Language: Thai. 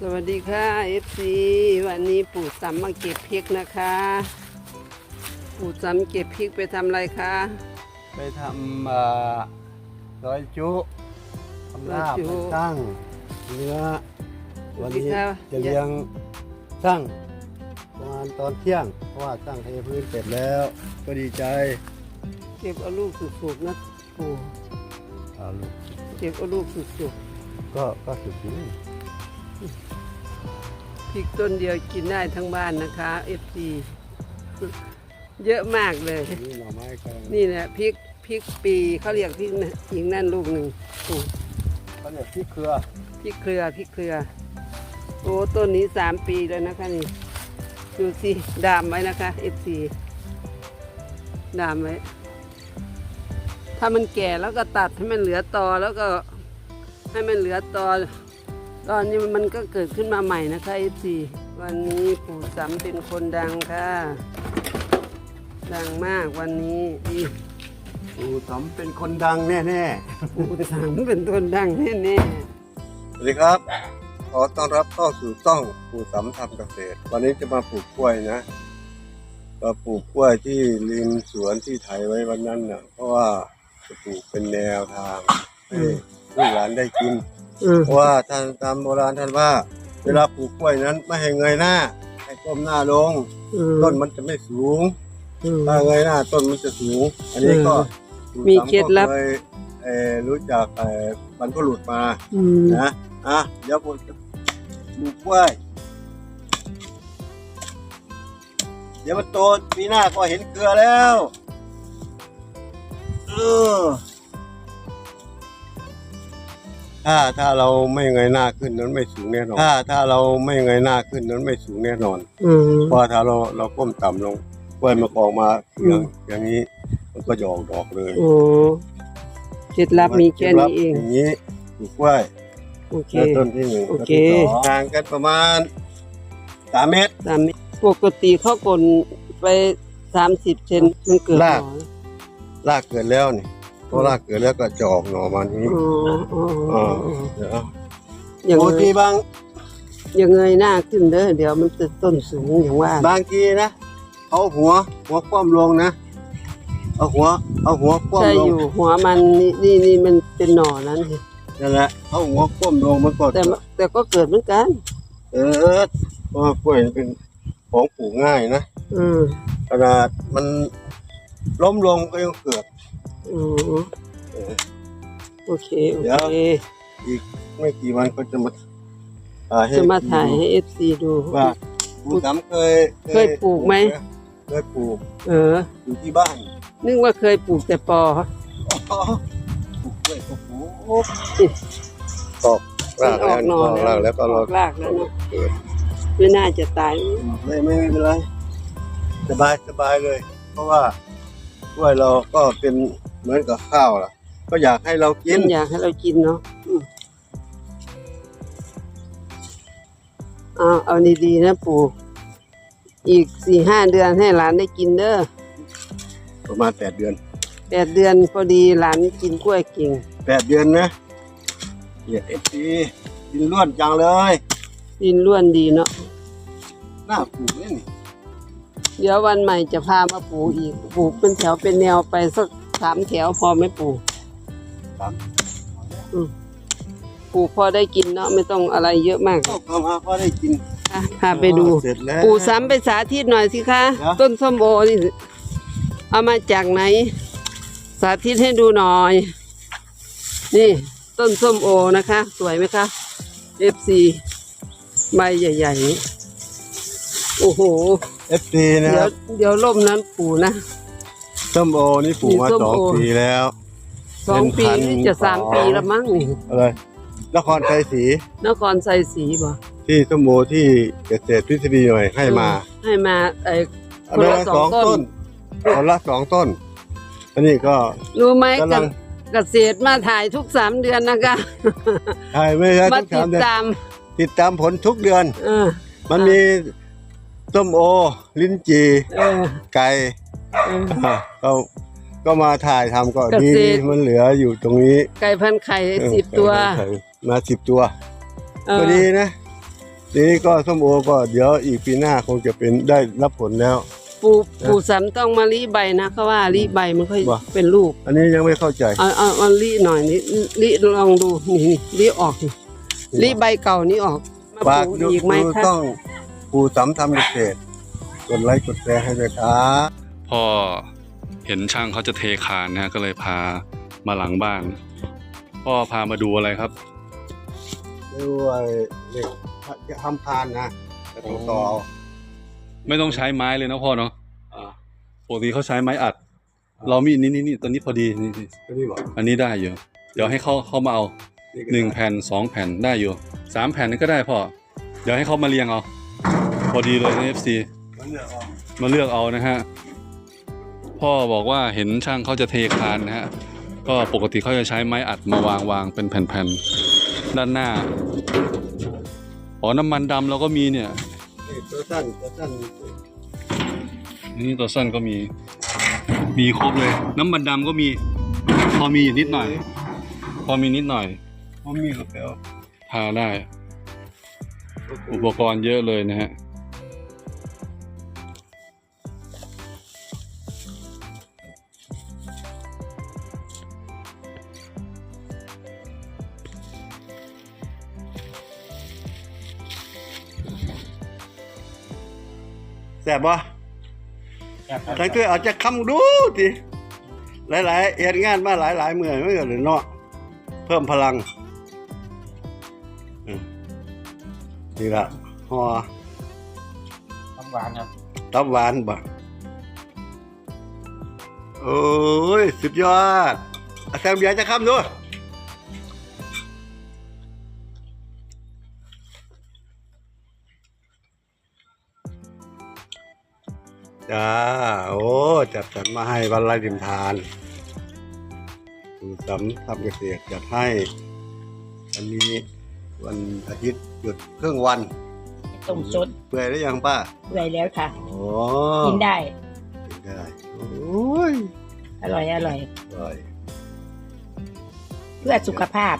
สวัสดีค่ะ FC วันนี้ปู่ซ้ำมาเก็บพริกนะคะ ปู่ซ้ำเก็บพริกไปทำอะไรคะไปทำเอ่อร้อยจุทำลาบร้อยจุไปตั้งเนื้อวันนี้สวัสดีค่ะจะเลี้ยงสร้างประมาณตอนเที่ยง เพราะว่าสร้างเทพื้นเสร็จแล้ว ก็ดีใจ เก็บเอาลูกสุกๆนะปู่เอาลูกเก็บเอาลูกสุกก็ก็สุดที่ๆ พริกต้นเดียวกินได้ทั้งบ้านนะคะ FC เยอะมากเลย นี่หน่อไม้กำลังนี่แหละพริกพริกปีเขาเรียกพริกนะอีกนั่นลูกหนึ่งปู่เขาเรียกที่เครือพริกเครือพริกเครือ โอ้ต้นนี้สามปีแล้วนะคะนี่ดูสิดามไว้นะคะ FC ดามไว้ ถ้ามันแก่แล้วก็ตัดให้มันเหลือตอแล้วก็ให้มันเหลือตอ ตอนนี้มันก็เกิดขึ้นมาใหม่นะคะ FC วันนี้ปู่สำเป็นคนดังค่ะ ดังมากวันนี้อีปู่สำเป็นคนดังแน่ปู่สำเป็นคนดังแน่ๆ สวัสดีครับ ขอต้อนรับเข้าสู่ต้องปู่สำทำเกษตร วันนี้จะมาปลูกกล้วยนะก็ปลูกกล้วยที่ริมสวนที่ไถไว้วันนั้นน่ะ เพราะว่าจะปลูกเป็นแนวทางให้ลูกหลานได้กินๆ อืมเพราะว่าท่านตามโบราณท่านว่า เวลาปลูกกล้วยนั้นไม่ให้เงยหน้า ให้ก้มหน้าลง อืมต้นมันจะไม่สูง อืม ถ้าเงยหน้าต้นมันจะสูง อันนี้ก็มีเคล็ดลับ ยเอ่อรู้จักเอ่อบรรพบุรุษมา อืมนะ อะ เดี๋ยวผมจะปลูกกล้วย เดี๋ยวมันโตปีหน้าก็เห็นเกลือแล้ว เออ ถ้าถ้าเราไม่เงยหน้าขึ้นนั้นไม่สูงแน่นอนถ้าถ้าเราไม่เงยหน้าขึ้นนั้นไม่สูงแน่นอนอืมเพราะถ้าเราเราก้มต่ำลงกล้วยมันก็ออกมาอย่างอย่างนี้ มันก็จะออกดอกเลยโอ้เคล็ดลับมีแค่นี้เองย่างนี้ปลูกกล้วยโอเคแล้วต้นที่หนึ่งโอต้นเคที่สองห่างกันประมาณสามเมตรสามเมตรปกติเขากลไปสามสิบเซนมันเกิดหรากนอรากเกิดแล้วนี่ พอรากเกิดแล้วก็จะออกหน่อมานี้อ๋ออ๋ออ๋อเดี๋ยวอย่างปกเงติยบางอย่างเงยหน้าขึ้นเด้อเดี๋ยวมันจะต้นสูงอย่างว่าบางทีนะเอาหัว หัวคว่ำลงนะเอาหัว เอาหัวคใช่ว่ำลองยู่หัวมันนี่นี่นี่มันเป็นหน่อนั้นสินั่นแหละเอาหัวคว่ำลงมันก็แต่มแต่ก็เกิดเหมือนกันเออเพราะว่ากล้วยมันเป็นของปลูกง่ายนะ อืมขนาดมันล้มลงก็ยังเกิด อืมเออ โอเค โอเดี๋ยว เค อีกไม่กี่วันก็จะมาอ่ให้จะมาถ่ายให้เอฟซีดู ว่าปูสำเคยเคยปลูกไหม เคยปลูกเออ อยู่ที่บ้านนึกว่าเคยปลูกแต่ปอ อ๋อปลูกกล้วยก็ปลูกตอกรากมันอแล้อวกหน่อตอกรากแล้วก็อเราอกรากแล้วเนาะเกิดไม่น่าจะตาย ไม่ไม่ไม่เป็นไรสบายสบายเลย เพราะว่ากล้วยเราก็เป็น เหมือนกับข้าวล่ะ ก็อยากให้เรากิน อยากให้เรากินเนาะอืมเอาเอาดีๆนะปู่ อีกสี่ห้าเดือนให้หลานได้กินเด้อ ประมาณแปดเดือน แปดเดือนพอดีหลานกินกล้วยเก่งแปดเดือนนะเหยียดเอฟซีกินล้วนจังเลยกินล้วนดีเนาะน่าปลูกนี่นี่ เดี๋ยววันใหม่จะพามาปลูกอีก ปลูกเป็นแถวเป็นแนวไปสัก สามแถวพอไหมปลูกครับปลูกพอได้กินเนาะไม่ต้องอะไรเยอะมากก็เข้ามาก็ได้กินอะพาไปดู เสร็จแล้ว ปู่ซ้ำไปสาธิตหน่อยสิคะ เดี๋ยว ต้นส้มโอนี่เอามาจากไหน สาธิตให้ดูหน่อย นี่ ต้นส้มโอนะคะ สวยไหมคะ FC ใบใหญ่ๆนี่โอ้โห เอฟซีนะเดี๋คยวรับเดี๋ยวล่มนั้นปู่นะ ส้มโอนี่ปลูกมามีส้มสองโอปีแล้วสองปีเป็นพันนี่จะสามปีแล้วมั้งนี่อะไรนครชัยศรีนครไซสีบ่ที่ส้มโอที่เกษตรทฤษฎีหน่อยให้มา ให้มาไอ้อันนั้นคนละสองต้นคนละสองต้น อันนี้ก็รู้ไหมกำลังเกษตรมาถ่ายทุกสามเดือนนะคะใช่ไม่ใช่มาทุกติสาดมเดือนตามติดตามผลทุกเดือนเออมันมีส้มโอ ลิ้นจีเออไก่เอออะก็ก็มาถ่ายทำก็เกดีษตร มันเหลืออยู่ตรงนี้ไก่พันไข่เออสิบตัวมาสิบตัว เออ ก็ดีนะทีนี้ก็ส้มโอก็เดี๋ยวอีกปีหน้าคงจะเป็นได้รับผลแล้ว ปูปูสันต้องมารีใบนะเขาว่ารีใบมันค่อยว่ะ เป็นลูก อันนี้ยังไม่เข้าใจ เอาเอาเอารีหน่อยนี่รีลองดูนี่นี่รีออกนี่รีใบเก่านี้ออกมาฝากปลูกดูอีกไหมดูคะต้องปู่สำทำเกษตรกดไลค์กดแชร์ให้ด้วยครับ พ่อเห็นช่างเขาจะเทคานนะฮะก็เลยพามาหลังบ้าน พ่อพามาดูอะไรครับด้วยเหล็กจะทำพานนะจะต้องต่อเอาไม่ต้องใช้ไม้เลยนะพ่อเนาะอ่าปกติเขาใช้ไม้อัด เรามีนี่นี่นี่ตัวนี้พอดีนี่นี่ก็นี่บอกอันนี้ได้อยู่เดี๋ยวให้เขาเขามาเอาก็หนึ่งได้แผ่นสองแผ่นได้อยู่สามแผ่นนี่ก็ได้พ่อเดี๋ยวให้เขามาเรียงเอา พอดีเลยใน FC มันเนี่ยออกมาเลือกเอานะฮะ พ่อบอกว่าเห็นช่างเขาจะเทคานนะฮะก็ปกติเขาจะใช้ไม้อัดมาวางวางเป็นแผ่นๆด้านหน้าอ๋อน้ำมันดำเราก็มีเนี่ยนี่ตัวสั้นตัวสั้นนี่ตัวสั้นก็มี มีครบเลย น้ำมันดำก็มี พอมีอยู่นิดหน่อย พอมีนิดหน่อยผมมีกับแล้วทาได้ อุปกรณ์เยอะเลยนะฮะ แสบบ่ทั้งตัวอาจจะคำดูทีหลายๆเหตุงานมาหลายๆเมื่อไม่ก็เลยเนาะเพิ่มพลังอืมนี่ละหอน้ำหวานครับตับหวานบ่โอ้ย สุดยอดอาแซมเบียร์จะคำด้วย จ้า โอ้ จัดสรรมาให้วันไรดิมทานคุณสำทำเกษตรจัดให้ อันนี้วันอาทิตย์หยุดครึ่งวันต้มสดเปื่อยได้ยังป้าเปื่อยแล้วค่ะโอ้กินได้กินได้โอ้ยอร่อยอร่อยอร่อย เพื่อสุขภาพ